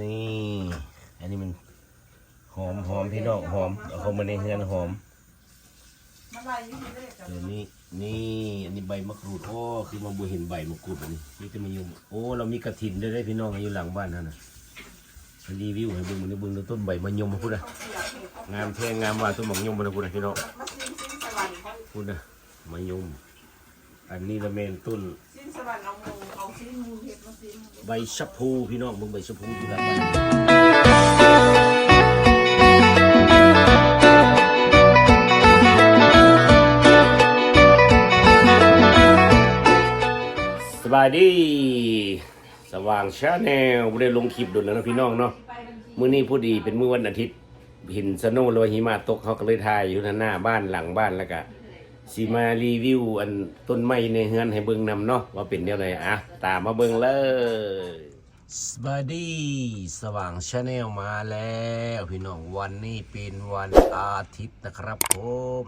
นี่ อันนี้มันหอมหอมพี่น้องหอมเอาเข้ามาในเฮือนหอมมัวนี้นี่อันนี้ใบมะกรูดโอ้คือมาบัเห็นใบมะกรูดอันนี้นี่จะมายู่งโอ้เรามีกระถินได้ได้พี่น้องอยู่หลังบ้านนั่นนะรีวิวให้เบิ่งมันเบิ่งดูต้นใบมะยมมาพูดนะงามแท้งามว่าต้นมะยมมาพูดนะพี่น้องพูดนะมะยม อันนี้ละเมนต้น สิ้นสวรรค์เอางูเอาสิ้นงูเห็ดมาสิ้นใบชะพูพี่น้องเบิ่งใบชะพูอยู่หลังบ้านสบายดี สว่างชาแนลบ่ได้ลงคลิปโดนแล้วนะพี่น้องเนาะมื้อนี้ผู้ดีเป็นมื้อวันอาทิตย์ห็นสโนว์หรือว่าหิมะตกเขาก็เลยถ่ายอยู่ทางหน้าบ้านหลังบ้านแล้วก็ สิมารีวิวอันต้นไม้ในเฮือนให้เบิ่งนำเนาะว่าเป็นแนวใดอะตามมาเบิ่งเลยสบายดีสว่างชาแนลมาแล้วพี่น้องวันนี้เป็นวันอาทิตย์นะครับผม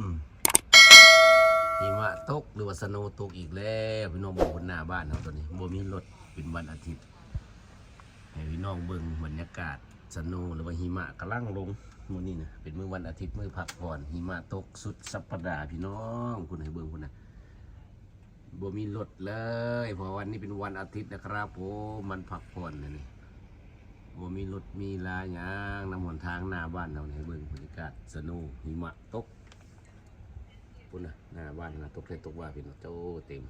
หิมะตกหรือว่าสโนตกอีกแล้วพี่น้องบนหน้าบ้านเราตัวนี้บ่มีรถเป็นวันอาทิตย์ให้พี่น้องเบิ่งบรรยากาศ สโนว์หรือว่าหิมะกำลังลงมื้อนี้นะเป็นมื้อวันอาทิตย์มื้อพักผ่อนหิมะตกสุดสัปดาห์พี่น้องคุณให้เบิ่งคุณนะบ่มีรถเลยเพราะวันนี้เป็นวันอาทิตย์นะครับผมมันพักผ่อนนะนี่บ่มีรถมีลาหยางนำหนทางหน้าบ้านเราให้เบิ่งบรรยากาศสโนว์หิมะตกพุ่นนะหน้าบ้านนะตกได้ตกว่าพี่น้องโตเต็ม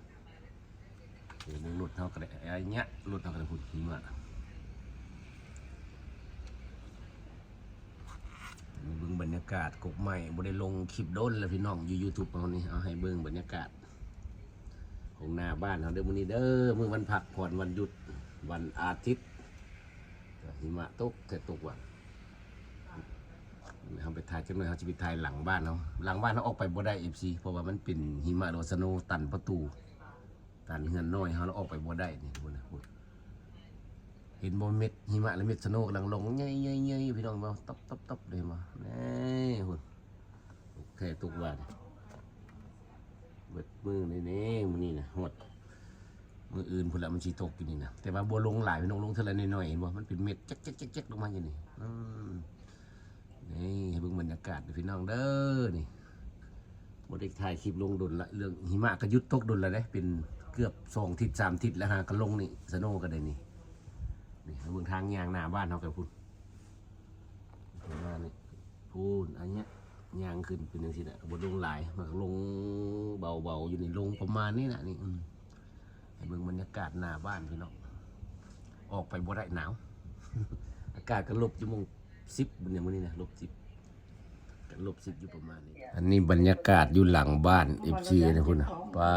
เดี๋ยวมึงรถเท่ากันไอ้เนี้ยรถเท่ากันพุ่นหิมะ เบิ่งบ รรยากาศกกใหม่บ่ได้ลงคลิปโดนแล้วพี่น้องอยู่ YouTube เอานี่เอาให้เบิ่งบรรยากาศ ของหน้าบ้านเฮาเด้อมื้อนี้เด้อมื้อวันพักผ่อนวันหยุดวันอาทิตย์หิมะตกแต่ตกว่ะเฮาไปถ่ายจังเลยเฮาสิไปถ่ายหลังบ้านเฮาหลังบ้านเฮาออกไปบ่ได้ FC เพราะว่ามันเป็นหิมะโดสโนตันประตูตันเฮือนน้อยเฮาเราออกไปบ่ได้นี่พุ่นนะพุ่น เห็นบนเม็ดหิมะและเม็ดสโนว์กำลังลงเงี้ยเงี้ยเงี้ยพี่น้องมาตบตบตบเลยมานี่หุ่นโอเคตุกว่าเนี่ยเบิดมือนี่นี่มือนี่นะหดมืออื่นพุ่นละมันชีตกอยู่นี่นะแต่ว่าบัวลงหลายพี่น้องลงเท่าไรน้อยๆเห็นบ่มันเป็นเม็ดจ๊กจ๊กจ๊กจ๊กลงมาอยู่นี่อืมนี่ให้เบิ่งบรรยากาศพี่น้องเด้อนี่บได้ถ่ายคลิปลงดนลละเรื่องหิมะก็หยุดตกดนลละเด้เป็นเกือบสองทิศสามทิศแล้วฮะก็ลงนี่สโนว์ก็ได้นี่ นี่เบิ่งทางยางหน้าบ้านเขากับพุ่นประมาณนี้พูนอันเนี้ยยางขึ้นเป็นอย่างที่นะบนลงหลายมันก็ลงเบาๆอยู่ในลงประมาณนี้นะนี่อืมให้เบิ่งบรรยากาศหน้าบ้านพี่น้องออกไปบ่ได้หนาว อากาศก็ลบอยู่โมงสิบอย่างมื้อนี้นะลบสิบก็ลบสิบอยู่ประมาณนี้ อันนี้บรรยากาศอยู่หลังบ้านเอฟซีนะพุ่นนะป้า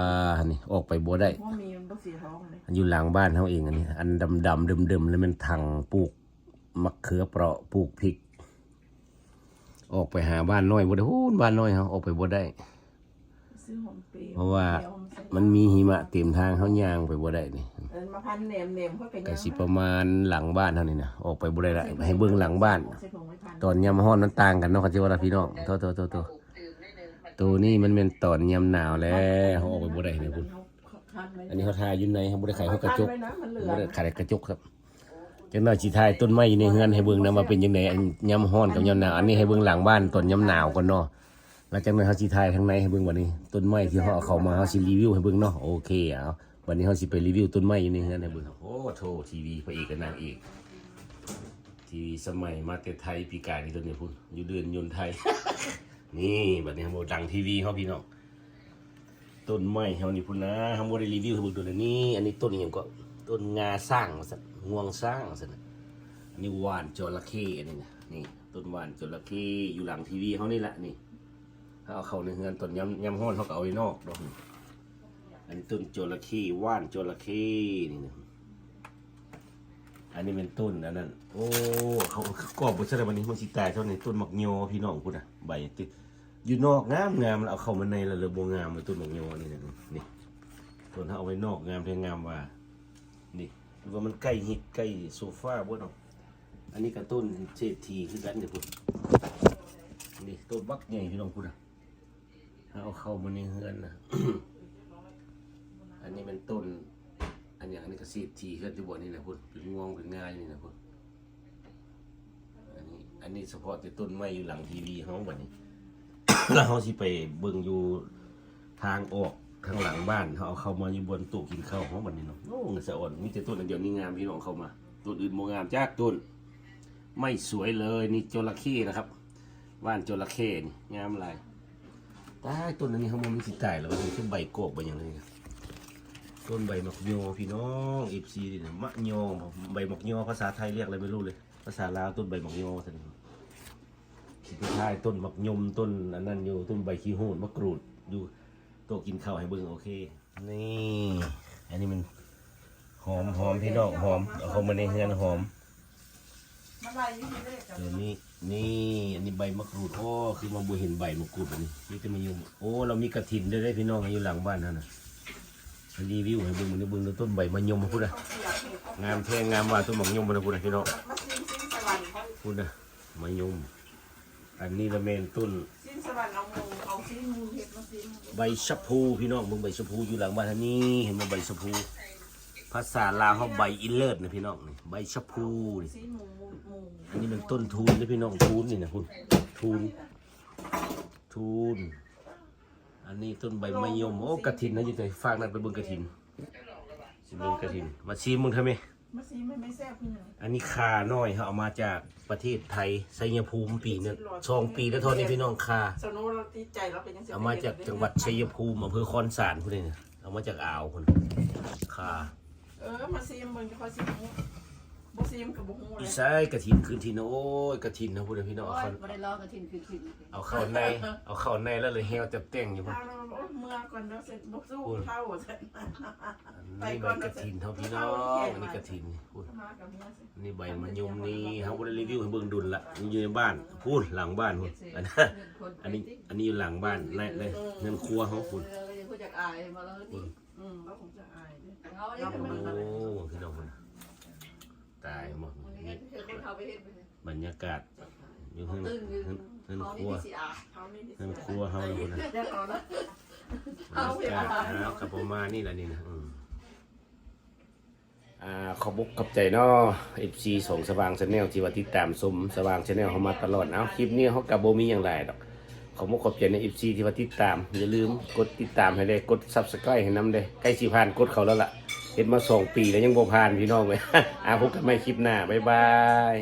นี่ออกไปบ่ได้ เพราะมีมันบ่เสียท้องเลยอันอยู่หลังบ้านเขาเองอันนี้ อันดำดำเดิมเดิมๆแล้วมันถังปลูกมะเขือเปราะปลูกพริก ออกไปหาบ้านน้อยบ่ได้ฮู้บ้านน้อยเขาออกไปบ่ได้ซื้อหอมเปรี้ยวเพราะว่าเปรี้ยใส่มันมีหิมะเต็มทางเขาย่างไปบ่ได้นี่เอิ้นมาพันแหนมแหนมเพื่อเป็นก็สิประมาณหลังบ้านเท่านี้นะออกไปบ่ได้ละให้เบิ่งหลังบ้านใส่ผงไว้พันตอนยามฮ้อนมันต่างกันเนาะเขาสิว่าล่ะพี่น้องโตโตโตโตตัวนี้มันเป็นตอนยามหนาวแล้วเขาออกไปบ่ได้นี่คุณพันไว้ อันนี้เขาทาอยู่ในเขาบ่ได้ขายเขากระจกพันไว้นะมันเหลือบ่ได้ขายกระจกครับจังหน่อยสิถ่ายต้นไม้อยู่ในเฮือนให้เบิ่งนะว่าเป็นจังไดอันยามร้อนกับยามหนาวอันนี้ให้เบิ่งหลังบ้านตอนยามหนาวก่อนเนาะแล้วจังหน่อยเฮาสิถ่ายทางในให้เบิ่งวันนี้ต้นไม้ที่เฮาเอาเข้ามาเฮาสิรีวิวให้เบิ่งเนาะโอเคเอาวันนี้เฮาสิไปรีวิวต้นไม้อยู่ในเฮือนให้เบิ่งโอ้โธ่ทีวีพระเอกกับนางเอกทีวีสมัยมาแต่ไทยปีกายนี่ตัวนี้พุ่นอยู่เดือนยนต์ไทยนี่บัดนี้เฮาบ่ดังทีวีเฮาพี่น้อง ต้นไม้เฮานี่พุ่นนะเฮาบ่ได้รีวิวให้เบิ่งตัวนี้ อันนี้ต้นอีหยังก็ต้นงาสร้างสัตว์งวงสร้างสัตว์อันนี้หวานจระเข้อันนี้นะนี่ต้นหวานจระเข้อยู่หลังทีวีเขานี่แหละนี่เขาเอาเข้าในเฮือนต้นยำยำห้อนเขาก็เอาไว้นอกดอกอันนี้ต้นจระเข้หว่านจระเข้นี่นะอันนี้เป็นต้นอันนั้น โอ้ เขากอบไปซะแล้ววันนี้มันสิตายเท่านี้ต้นมักโยพี่น้องพูดนะใบติด อยู่นอกงามงามแล้วเอาเข้ามาในแล้วเลยโบงามเลยต้นมักโยนี่นะนี่ต้นเขาเอาไว้นอกงามแท้งามว่า นี่ดูว่ามันใกล้หิดใกล้โซฟาบ่เนาะอันนี้กระต้นเศรษฐีคือกันเดี๋ยวพูดนี่ต้นบักใหญ่พี่น้องพูดอะเอาเข้ามาในเฮือนนะอันนี้เป็นต้น อันอย่างอันนี้ก็เศรษฐีคือที่บ่นี่นะพูดเป็นงวงเป็นงาอยู่นี่นะพูดเฉพาะแต่ต้นไม้อยู่หลังทีวีเฮาบัดนี้ แล้วเฮาสิไปเบิ่งอยู่ทางออกทางหลังบ้านเฮาเอาเข้ามาอยู่บนต๊ะกินข้าวเฮาบัดนี้เนาะโอ้เงนสะอ่อนมีแต่ต้นอันเดียวนี่งามพี่น้องเข้ามาต้นอื่นบ่งามจักต้น ไม่สวยเลยนี่จระเข้นะครับบ้านจระเข้นี่งามหลายตายต้นอันนี้เฮาบ่มันสิตายแล้วมันคือใบโกกใบหยังเลยนะต้นใบหมกโยพี่น้อง FC นี่นะมะโยใบหมกโยภาษาไทยเรียกอะไรไม่รู้เลย ภาษาลาวต้นใบหมกโยซั่น ไปท้ายต้นมักยมต้นอันนั้นอยู่ต้นใบขี้โหนมะกรูดอยู่โต๊ะกินข้าวให้เบิ่งโอเค นี่ อันนี้มันหอมหอมพี่น้องหอมเอาเข้ามาในเฮือนหอมมาไล่ยี่ห้อเลขกับเดี๋ยวนี้นี่อันนี้ใบมะกรูดโอ้คือมาบ่เห็นใบมะกรูดอันนี้นี่จะมาอยู่โอ้เรามีกระถินด้วยได้พี่น้องอยู่หลังบ้านนั่นน่ะมารีวิวให้เบิ่งมันเบิ่งต้นใบมะยมมาพูดนะเสียบเหตุงามแท้งามว่าต้นมักยมมาพูดนะพี่น้องมาสิ้นสิ้นสวรรค์เขาพูดนะมะยม อันนี้ละเมนต้นสิ้นสวรรค์เอางูเอาสิ้นงูเห็ดมาสิ้นใบชะพูพี่น้องเบิ่งใบชะพูอยู่หลังบ้านอันนี้เห็นไหมใบชะพู ภาษาลาวเขาใบอินเลิศนะพี่น้องนี่ใบชะพูนี่สิ้นหมูหมูหมูอันนี้เป็นต้นทูนนะพี่น้องทูนนี่นะคุณทูนทูน อันนี้ต้นใบมะยมโอ้กระถินนะอยู่ใจฝากนั่นไปเบิ่งกระถินสิเบิ่งกระถินมาซีมึงทำไม มาซีไม่ไม่แซ่บพี่หนึ่งอันนี้คาน้อยเขาเอามาจากประเทศไทยไซยภูมิปีเนี่ยสองปีแล้วเทอนี้พี่น้องคาสนุเราตีใจเราเป็นยังไงเอามาจากจังหวัดชัยภูมิอำเภอคอนสารพุ่นนี่นะเอามาจากอ่าวพุ่นคาเออมาซีมเบิ่งจะคอยซีมหมูบ่ซีมกับบ่ฮู้เลอียไซกระถินคืนทินโอ้ยกระถินนะพุ่นนะพี่น้องโอ้เอายเข้าบ่ได้ล้อกระทินคือคือเอาเข้าในเอาเข้าในแล้วเลยเฮวจะแต่งอยู่พุ่นเอาเราโอ้ยเมื่อก่อนเราเสร็จบ่สู้เท่าเสร็จอันนี้ใบกระถินเท่าพี่น้องอันนี้กระถินพุ่นมากับเมียสิอันนี่ใบมะยมนี่เขาบ่ได้รีวิวให้เบิ่งดุลละนี่อยู่ในบ้านพูนหลังบ้านพุ่นอันนั้นอันนี้อันนี้อยู่หลังบ้านในเลยเงินครัวเขาพุ่นเออยังพูดจากอายมาแล้วนี่อืมเราคงจะอายด้วยเขาเนี่ยโอ้มันพี่น้องพุ่นตายหมดมันนี่คือคนเขาไปเห็นไปบรรยากาศอยู่เงินตื่นอยู่เงินเงินเขาคนี่รัวมีสีอาเขาไม่ได้เงินครัวเฮาเลยพุ่นนะ เดี๋ยวก่อนนะ บรรยากาศนะครับกับประมานี่แหละนี่นะอืมอ่าขอบุกขอบใจเนาะ FC สองสว่างชาแนลที่ว่าติดตามชมสว่างชาแนลเขามาตลอดเอาคลิปนี้เขากับโบมีอย่างไรดอกขอมุกขอบใจใน FC ที่ว่าติดตาม อย่าลืมกดติดตามให้ได้กด Subscribe ให้น้ำได้ใกล้สิผ่านกดเขาแล้วล่ะเห็นมาสองปีแล้วยังบ่ผ่านพี่น้องเลยอ่าพบกันใหม่คลิปหน้า บ๊ายบาย